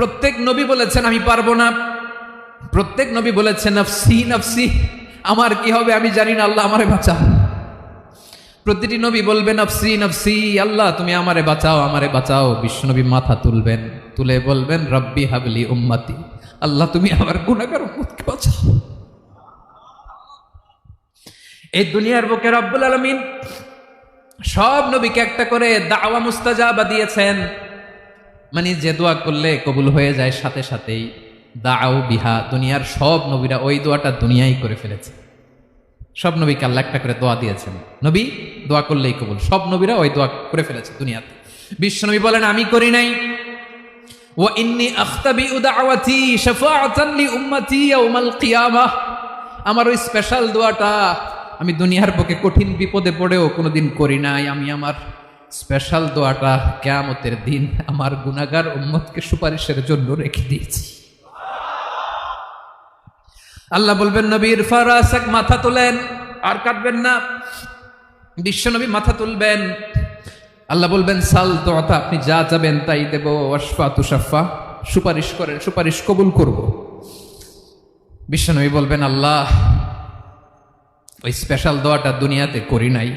প্রত্যেক নবী বলেছেন, আমি পারব না। প্রত্যেক নবী বলেছেন, নফসি নফসি, আমার কি হবে আমি জানি না, আল্লাহ আমারে বাঁচাও। প্রতিটি নবী বলবেন নফসি নফসি, আল্লাহ, তুমি আমারে বাঁচাও আমারে বাঁচাও। বিশ্বনবী মাথা তুলবেন, তুলে বলবেন, রব্বি হাবলি উম্মাতি, আল্লাহ, তুমি আমার গুণাগার উম্মতকে বাঁচাও। এই দুনিয়ার বুকে রব্বুল আলমিন সব নবীকে একটা করে দাওয়া মুস্তাজাবা দিয়েছেন। মানে যে দোয়া করলে কবুল হয়ে যায় সাথে সাথেই দাও বিহা, দুনিয়ার সব নবীরা ওই দোয়াটা দুনিয়াই করে ফেলেছে। সব নবীকে আল্লাহ একটা করে দোয়া দিয়েছেন। নবী, দোয়া করলেই কবুল। সব নবীরা ওই দোয়া করে ফেলেছে দুনিয়াতে। বিশ্ব নবী বলেন, আমি করি নাই। ও আমার ওই স্পেশাল দোয়াটা আমি দুনিয়ার পক্ষে কঠিন বিপদে পড়েও কোনোদিন করি নাই আমি আমার। স্পেশাল দোয়াটা কেয়ামতের দিন আমার গুনাগার উম্মতকে সুপারিশের জন্য রেখে দিয়েছি। আল্লাহ বলবেন, নবীর ফারাসাক মাথা তোলেন, আর কাটবেন না। বিশ্বনবী মাথা তুলবেন। আল্লাহ বলবেন, সাল দোয়াটা আপনি যা যাবেন তাই দেব। অশফা তুষাফা সুপারিশ করেন, সুপারিশ কবুল করব। বিশ্বনবী বলবেন, আল্লাহ, ওই স্পেশাল দোয়াটা দুনিয়াতে করি নাই।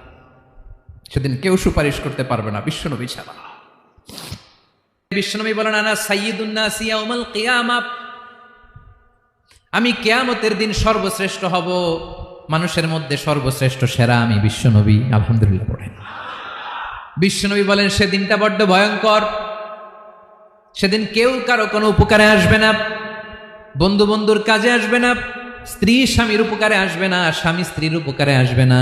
সেদিন কেউ সুপারিশ করতে পারবে না, বিশ্বনবী ছাড়া। বিশ্বনবী বলেন, আনা সাইয়দুন্নাসিয়াউমাল কিয়ামা। আমি কেয়ামতের দিন সর্বশ্রেষ্ঠ হব, মানুষের মধ্যে সর্বশ্রেষ্ঠ সেরা আমি বিশ্বনবী, আলহামদুলিল্লাহ পড়েন বিশ্বনবী বলেন, সেদিনটা বড্ড ভয়ঙ্কর। সেদিন কেউ কারও কোনো উপকারে আসবে না বন্ধু বন্ধুর কাজে আসবে না স্ত্রী স্বামীর উপকারে আসবে না স্বামী স্ত্রীর উপকারে আসবে না।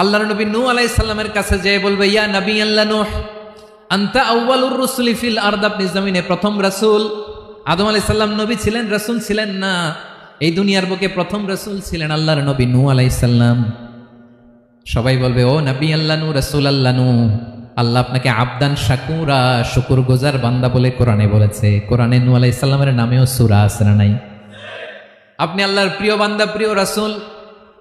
আল্লাহর নবী নূহ আলাইহিস সালামের কাছে যেয়ে বলবে, ইয়া নবী আল্লাহ নূহ, আন্তা আউয়ালুর রুসুলি ফিল আরদ, আপনি জমিনে প্রথম রাসূল। আদম আলাইহিস সালাম, নবী ছিলেন, রাসূল ছিলেন না। এই দুনিয়ার বুকে প্রথম রাসূল ছিলেন আল্লাহর নবী নূহ আলাইহিস সালাম। সবাই বলবে, ও নবী আল্লাহ নূ রাসূল আল্লাহ নূ আল্লাহ আপনাকে আবদান, শাকুরা শুকুর গোজার বান্দা বলে কোরআনে বলেছে। কোরআনে নূহ আলাইহিস সালামের নামেও সুরা না নাই? আপনি আল্লাহর প্রিয় বান্দা, প্রিয় রাসূল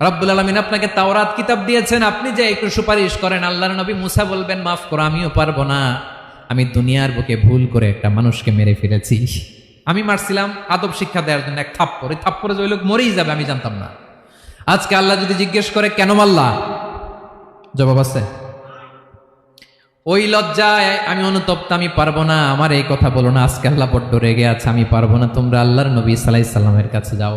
রব্বুল আলমিন আপনাকে তাওরাত কিতাব দিয়েছেন, আপনি যে একটু সুপারিশ করেন, আল্লাহর নবী মুসা বলবেন, মাফ করো, আমিও পারব না। আমি দুনিয়ার বুকে ভুল করে একটা মানুষকে মেরে ফেলেছি। আমি মারছিলাম, আদব শিক্ষা দেওয়ার জন্য এক থাপ্পড়। এই থাপ্পড়ে যে লোক মরেই যাবে, আমি জানতাম না। আজকে আল্লাহ যদি জিজ্ঞেস করে, কেন মাল্লা জবাব আছে, ওই লজ্জায় আমি অনুতপ্ত, আমি পারব না। আমার এই কথা বলো না, আজকে আল্লাহ বড্ড রেগে আছে, আমি পারব না। তোমরা আল্লাহর নবী সালাই সাল্লামের কাছে যাও।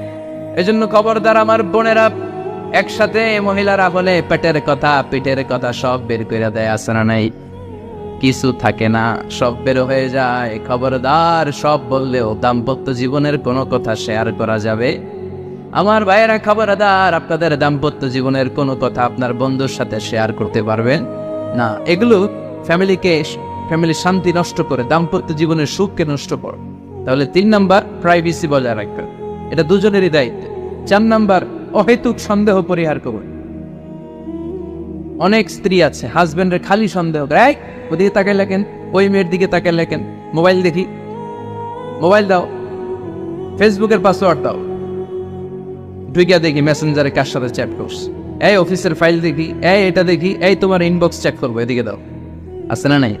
এজন্য খবরদার আমার বোনেরা, একসাথে মহিলারা বলে পেটের কথা পেটের কথা সব বের করে দেয় আসে না নাই? কিছু থাকে না, সব বের হয়ে যায়। খবরদার সব বললেও দাম্পত্য জীবনের কোনো কথা শেয়ার করা যাবে? আমার ভাইয়েরা খবরদার আপনাদের দাম্পত্য জীবনের কোনো কথা আপনার বন্ধুর সাথে শেয়ার করতে পারবেন? না, এগুলো ফ্যামিলিকে ফ্যামিলির শান্তি নষ্ট করে, দাম্পত্য জীবনের সুখকে নষ্ট করে। তাহলে তিন নাম্বার প্রাইভেসি বজায় রাখবেন। এটা দুজনেরই দায়িত্ব। চার নাম্বার, অহেতুক সন্দেহ পরিহার করুন অনেক স্ত্রী আছে হাজবেন্ডের খালি সন্দেহ ওদিকে তাকাই লেখেন ওই মেয়ের দিকে তাকাই লেখেন মোবাইল দেখি। মোবাইল দাও। ফেসবুকের পাসওয়ার্ড দাও। ঢুকিয়া দেখি মেসেঞ্জারে কার সাথে চ্যাট করছে। এই অফিসের ফাইল দেখি। এই, এটা দেখি। এই, তোমার ইনবক্স চেক করব, এদিকে দাও। আছে না নাই?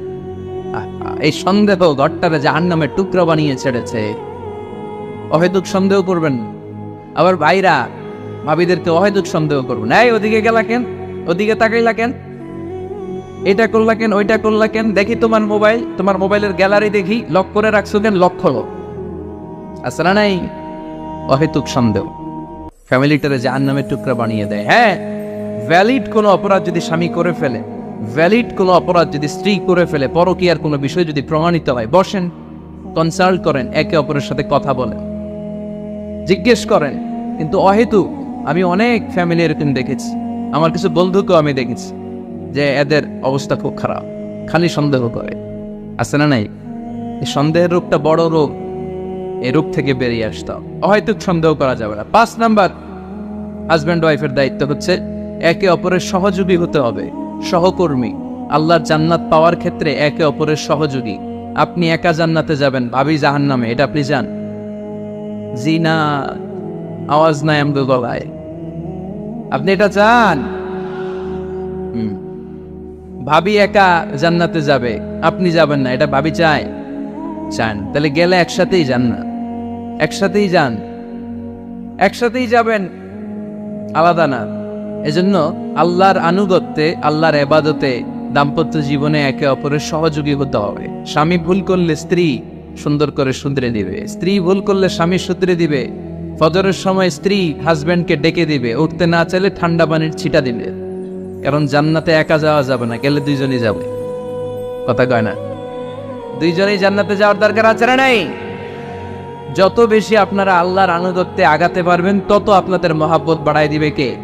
এই সন্দেহ ঘরটারে জাহান নামে টুকরা বানিয়ে ছেড়েছে। অহেতুক সন্দেহ করবেন আবার ভাইরা, ভাবিদেরকে অহেতুক সন্দেহ করবেন এই, ওদিকে গেলা কেন? ওদিকে তাকাইলা কেন? এটা করলা কেন? ওইটা করলা কেন? দেখি তোমার মোবাইল, তোমার মোবাইলের গ্যালারি দেখি। লক করে রাখছো কেন? লক খোলো আছে না নাই? অহেতুক সন্দেহ। ফ্যামিলিটারে জাহান নামে টুকরা বানিয়ে দেয়। হ্যাঁ ভ্যালিড কোনো অপরাধ যদি স্বামী করে ফেলে ভ্যালিড কোনো অপরাধ যদি স্ত্রী করে ফেলে, পরকীয়ার কোনো বিষয় যদি প্রমাণিত হয়, বসেন কনসাল্ট করেন, একে অপরের সাথে কথা বলেন। জিজ্ঞেস করেন, কিন্তু অহেতু আমি অনেক ফ্যামিলি এরকম দেখেছি। আমার কিছু বন্ধুকেও আমি দেখেছি যে এদের অবস্থা খুব খারাপ, খালি সন্দেহ করে। আছে না নাই? এই সন্দেহের রোগটা বড় রোগ এই রোগ থেকে বেরিয়ে আসতে অহেতুক সন্দেহ করা যাবে না। পাঁচ নাম্বার হাজব্যান্ড ওয়াইফের দায়িত্ব হচ্ছে একে অপরের সহযোগী হতে হবে, সহকর্মী। আল্লাহর জান্নাত পাওয়ার ক্ষেত্রে একে অপরের সহযোগী। আপনি একা জান্নাতে যাবেন, ভাবি জাহান নামে এটা আপনি যান জি না আওয়াজ নাই আমগো গলায়। আপনি এটা চান। ভাবি একা জান্নাতে যাবে। আপনি যাবেন না, এটা ভাবি চায়। চান। তাহলে গেলে একসাথেই যান না। একসাথেই যান। একসাথেই যাবেন আলাদা না। এজন্য আল্লাহর আনুগত্যে, আল্লাহর এবাদতে দাম্পত্য জীবনে একে অপরের সহযোগী হতে হবে। স্বামী ভুল করলে স্ত্রী সুন্দর করে শুধরে দিবে। স্ত্রী ভুল করলে স্বামী শুধরে দিবে। ফজরের সময় স্ত্রী হাজব্যান্ডকে ডেকে দিবে। উঠতে না চাইলে ঠান্ডা পানির ছিটা দিবে। কারণ জান্নাতে একা যাওয়া যাবে না, গেলে দুইজনই যাবে। কথা কয় না? দুইজনেই জান্নাতে যাওয়ার দরকার আছে না নাই? যত বেশি আপনারা আল্লাহর আনুগত্যে আগাতে পারবেন, তত আপনাদের মহাব্বত বাড়াই দিবে কে?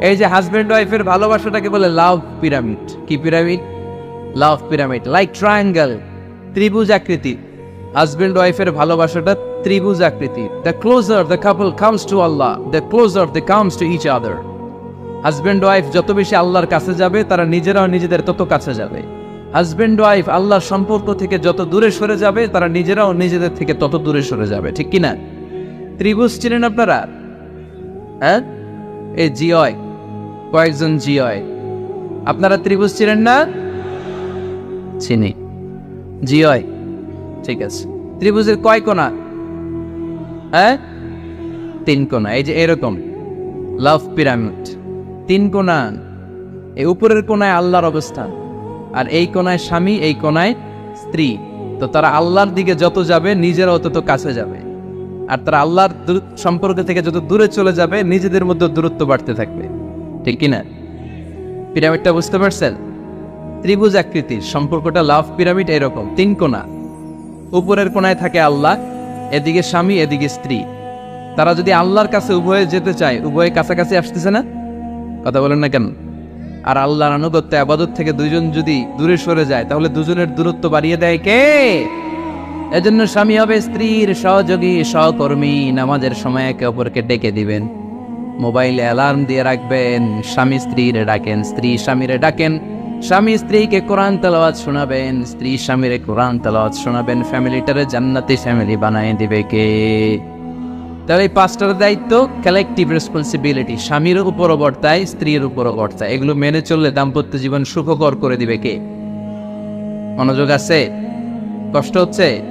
এই যে হাজব্যান্ড ওয়াইফের ভালোবাসাটাকে বলে লাভ পিরামিড কি pyramid love pyramid like triangle ত্রিভুজ আকৃতি। হাজব্যান্ড ওয়াইফের ভালোবাসাটা ত্রিভুজ আকৃতি। The closer the couple comes to Allah the closer the comes to each other husband wife যত বেশি আল্লাহর কাছে যাবে, তারা নিজেরাও নিজেদের তত কাছে যাবে। হাজব্যান্ড ওয়াইফ আল্লাহর সম্পর্ক থেকে যত দূরে সরে যাবে, তারা নিজেরাও নিজেদের থেকে তত দূরে সরে যাবে। ঠিক কি না ত্রিভুজ চিনেন আপনারা? হ্যাঁ? এই জিয়য় কয়েকজন জিয়য় আপনারা ত্রিভুজ চিনেন না? চিনি। জিয়য় ঠিক আছে। ত্রিভুজের কয় কোণা? হ্যাঁ? তিন কোণা। এই যে এরকম। Love pyramid. তিন কোণা। এই উপরের কোণায় আল্লাহর অবস্থান। আর এই কোণায় স্বামী, এই কোণায় স্ত্রী। তো তারা আল্লাহর দিকে যত যাবে, নিজেরাও তত কাছে যাবে। আর তারা আল্লাহর সম্পর্ক থেকে যত দূরে চলে যাবে, নিজেদের মধ্যে দূরত্ব বাড়তে থাকবে। ঠিক কিনা? পিরামিডটা বুঝতে পারছেন? ত্রিভুজ আকৃতির, সম্পর্কটা লাভ পিরামিড এরকম, তিন কোণা। উপরের কোণায় থাকে আল্লাহ, এদিকে স্বামী, এদিকে স্ত্রী। তারা যদি আল্লাহর কাছে উভয়ে যেতে চায়, উভয়ে কাছাকাছি আসতেছে না? কথা বলেন না কেন? আর আল্লাহর আনুগত্য, আবাদত থেকে দুইজন যদি দূরে সরে যায়, তাহলে দুজনের দূরত্ব বাড়িয়ে দেয় কে? এজন্য স্বামী হবে স্ত্রীর সহযোগী, সহকর্মী, নামাজের সময় একে অপরকে ডেকে দিবেন। মোবাইলে অ্যালার্ম দিয়ে রাখবেন, স্বামী স্ত্রীর ডাকেন, স্ত্রী স্বামীরে ডাকেন। স্বামী স্ত্রীকে কোরআন তেলাওয়াত শোনাবেন, স্ত্রী স্বামীরে কোরআন তেলাওয়াত শোনাবেন, ফ্যামিলিটারে জান্নাতি ফ্যামিলি বানায় দিবে কে? তাহলে এই পাঁচটার দায়িত্ব কালেকটিভ রেসপন্সিবিলিটি স্বামীর উপরও বর্তায় স্ত্রীর উপরও বর্তায় এগুলো মেনে চললে দাম্পত্য জীবন সুখকর করে দিবে কে? মনোযোগ আছে? কষ্ট হচ্ছে?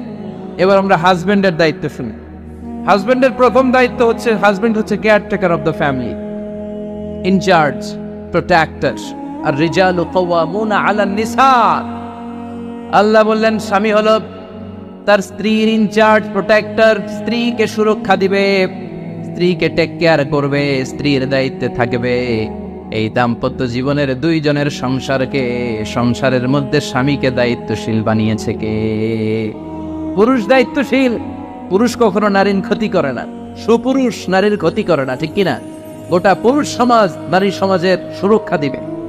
এবার আমরা হাজবেন্ডের দায়িত্ব শুনি। হাজবেন্ডের প্রথম দায়িত্ব হচ্ছে হাজবেন্ড হচ্ছে caretaker of the family in charge protector আর রিজাল কওয়ামুনা আলা নিসা। আল্লাহ বললেন, স্বামী হলো তার স্ত্রীর ইনচার্জ, প্রোটেক্টর, স্ত্রীকে সুরক্ষা দিবে, স্ত্রীকে টেক কেয়ার করবে, স্ত্রীর দায়িত্বে থাকবে। এই দাম্পত্য জীবনের দুইজনের সংসারকে, সংসারের মধ্যে স্বামীকে দায়িত্বশীল বানিয়েছে কে? পুরুষ দায়িত্বশীল, পুরুষ কখনো নারীর ক্ষতি করে না। সুপুরুষ নারীর ক্ষতি করে না, ঠিক কিনা? গোটা পুরুষ সমাজ নারী সমাজের সুরক্ষা দিবে।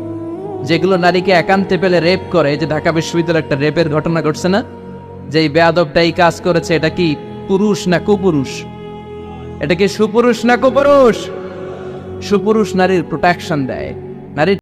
যেগুলো নারীকে একান্তে পেলে রেপ করে যে ঢাকা বিশ্ববিদ্যালয়ে একটা রেপের ঘটনা ঘটছে না? যে বেয়াদবটা এই কাজ করেছে, এটা কি পুরুষ না কুপুরুষ? এটা কি সুপুরুষ না কুপুরুষ? সুপুরুষ নারীর প্রোটেকশন দেয়। নারীর